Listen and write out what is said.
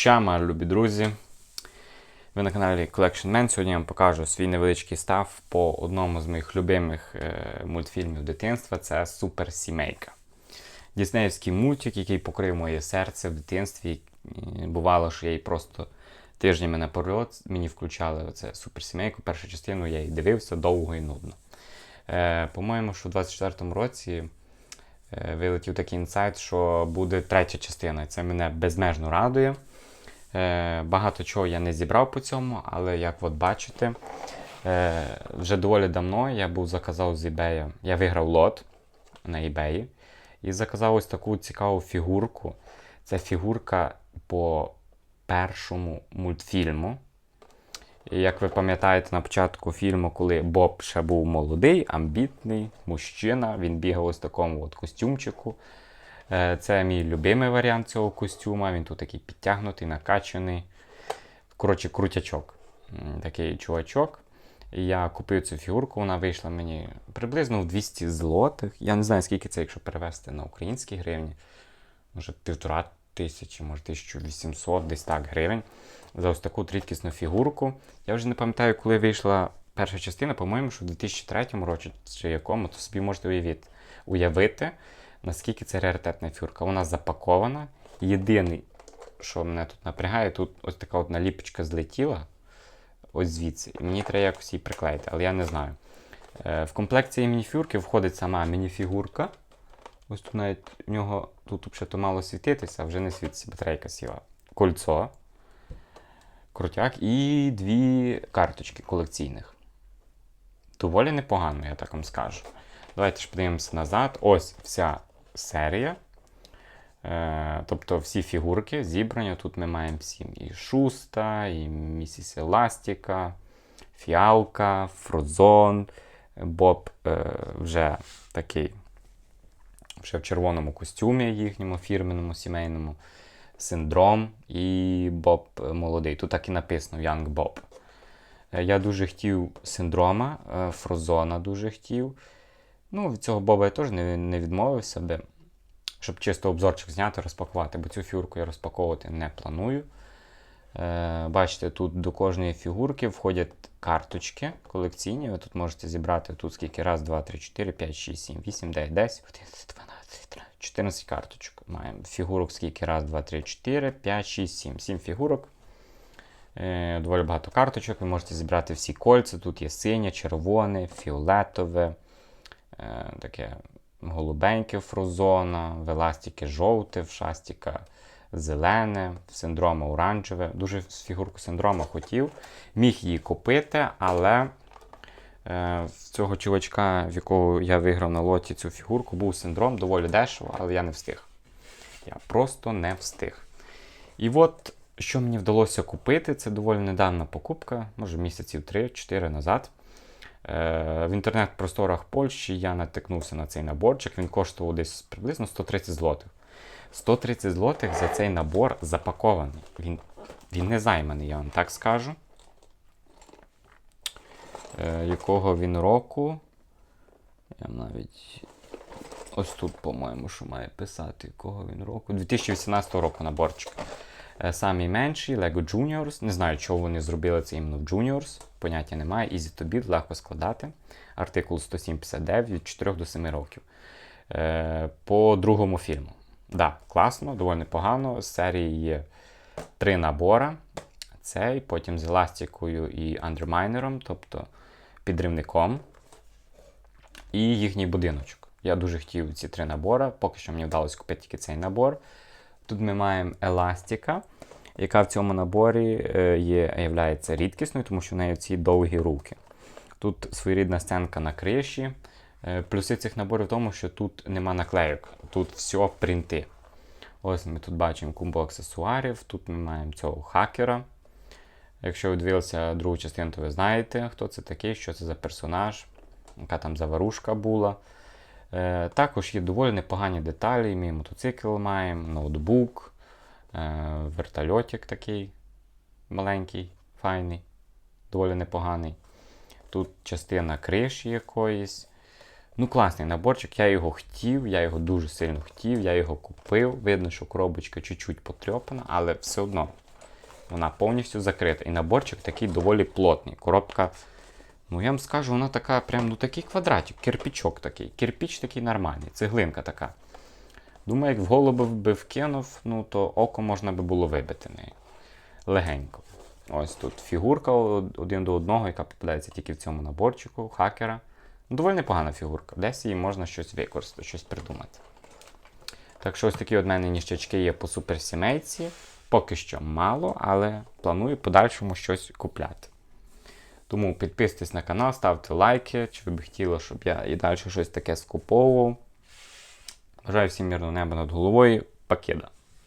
Щама, любі друзі. Ви на каналі Collection Man. Сьогодні я вам покажу свій невеличкий став по одному з моїх любимих е, мультфільмів дитинства це Супер Сімейка. Діснеївський мультик, який покрив моє серце в дитинстві. Бувало, що я її просто тижнями наперед мені включали оце суперсімейку. Першу частину я її дивився довго і нудно. Е, по-моєму, що в 24-му році е, вилетів такий інсайт, що буде третя частина. Це мене безмежно радує. Е, багато чого я не зібрав по цьому, але як от бачите, е, вже доволі давно я був заказав з eBay. Я виграв лот на eBay і заказав ось таку цікаву фігурку. Це фігурка по першому мультфільму. І як ви пам'ятаєте на початку фільму, коли Боб ще був молодий, амбітний мужчина, він бігав ось такому от костюмчику. Е, Це мій любимий варіант цього костюма. Він тут такий підтягнутий, накачаний. Коротше, крутячок. Такий чувачок. Я купив цю фігурку, вона вийшла мені приблизно в 200 злотих. Я не знаю, скільки це, якщо перевести на українські гривні. Може, півтора тисячі, може 1800, десь так гривень. За ось таку рідкісну фігурку. Я вже не пам'ятаю, коли вийшла перша частина, по-моєму, що в 2003 році чи якому, то собі можете уявити, наскільки це раритетна фігурка. Вона запакована. Єдиний, що мене тут напрягає, тут ось така от наліпочка злетіла. Ось звідси. І мені треба якось її приклеїти, але я не знаю. Е, В комплект цієї мініфігурки входить сама мініфігурка. Ось тут навіть в нього тут взагалі мало світитися, а вже не світиться, батарейка сіла. Кольцо. Крутяк і дві карточки колекційних. Доволі непогано, я так вам скажу. Давайте ж подивимося назад. Ось вся серія. Е, тобто всі фігурки зібрані. Тут ми маємо всі і Шуста, і Місіс Еластіка, Фіалка, Фрозон, Боб е, вже такий ще в червоному костюмі їхньому фірменному сімейному. Синдром і Боб е, молодий. Тут так і написано Young Bob. Я дуже хотів синдрома, Фрозона дуже хотів. Ну, від цього Боба я теж не відмовився би, щоб чисто обзорчик зняти, розпакувати, бо цю фігурку я розпаковувати не планую. Е, бачите, тут до кожної фігурки входять карточки колекційні. Ви тут можете зібрати тут скільки? Раз, два, три, чотири, п'ять, шість, сім, вісім, дев'ять, десять, одинадцять, дванадцять, тринадцять, 14 карточок. Маємо фігурок скільки? Раз, два, три, чотири, п'ять, шість, сім. Сім фігурок. Е, доволі багато карточок. Ви можете зібрати всі кольця. Тут є синє, червоне, фіолетове, е, таке голубеньке фрозона, в еластіки жовте, в шастіка зелене, в синдрома оранжеве. Дуже фігурку синдрома хотів. Міг її купити, але е, в цього чувачка, в якого я виграв на лоті цю фігурку, був синдром доволі дешево, але я не встиг. Я просто не встиг. І от, що мені вдалося купити, це доволі недавна покупка, може місяців 3-4 назад. Е, В інтернет-просторах Польщі я натикнувся на цей наборчик. Він коштував десь приблизно 130 злотих. 130 злотих за цей набор запакований. Він, він не займаний, я вам так скажу. Е, якого він року? Я навіть. Ось тут, по-моєму, що має писати, якого він року. 2018 року наборчик. Е, Самий менший Lego Juniors. Не знаю, чого вони зробили це іменно в Juniors. Поняття немає. Easy to build, легко складати. Артикул 10759 від 4 до 7 років. Е, По другому фільму. Да, класно, доволі непогано. З серії є три набори. Цей, потім з еластикою і андермайнером, тобто підривником. І їхній будиночок. Я дуже хотів ці три набори. Поки що мені вдалося купити тільки цей набор. Тут ми маємо еластика, яка в цьому наборі е, є, рідкісною, тому що в неї ці довгі руки. Тут своєрідна сценка на криші. Е, Плюси цих наборів в тому, що тут нема наклейок, тут все принти. Ось ми тут бачимо кумбу аксесуарів, тут ми маємо цього хакера. Якщо ви дивилися другу частину, то ви знаєте, хто це такий, що це за персонаж, яка там заварушка була. Е, також є доволі непогані деталі. Мій мотоцикл маємо, ноутбук, е, вертольотик такий маленький, файний, доволі непоганий. Тут частина криші якоїсь. Ну, класний наборчик, я його хотів, я його дуже сильно хотів, я його купив. Видно, що коробочка чуть-чуть потрьопана, але все одно Вона повністю закрита. І наборчик такий доволі плотний. Коробка, ну я вам скажу, вона така, прям ну такий квадратик, кирпічок такий. Кирпіч такий нормальний, цеглинка така. Думаю, як в голову би вкинув, ну то око можна би було вибити нею. Легенько. Ось тут фігурка один до одного, яка попадається тільки в цьому наборчику, хакера. Ну, доволі непогана фігурка. Десь її можна щось використати, щось придумати. Так що ось такі от мене ніщачки є по суперсімейці. Поки що мало, але планую подальшому щось купляти. Тому підписуйтесь на канал, ставте лайки, чи ви б хотіли, щоб я і далі щось таке скуповував. Бажаю всім мирного неба над головою. Пакеда.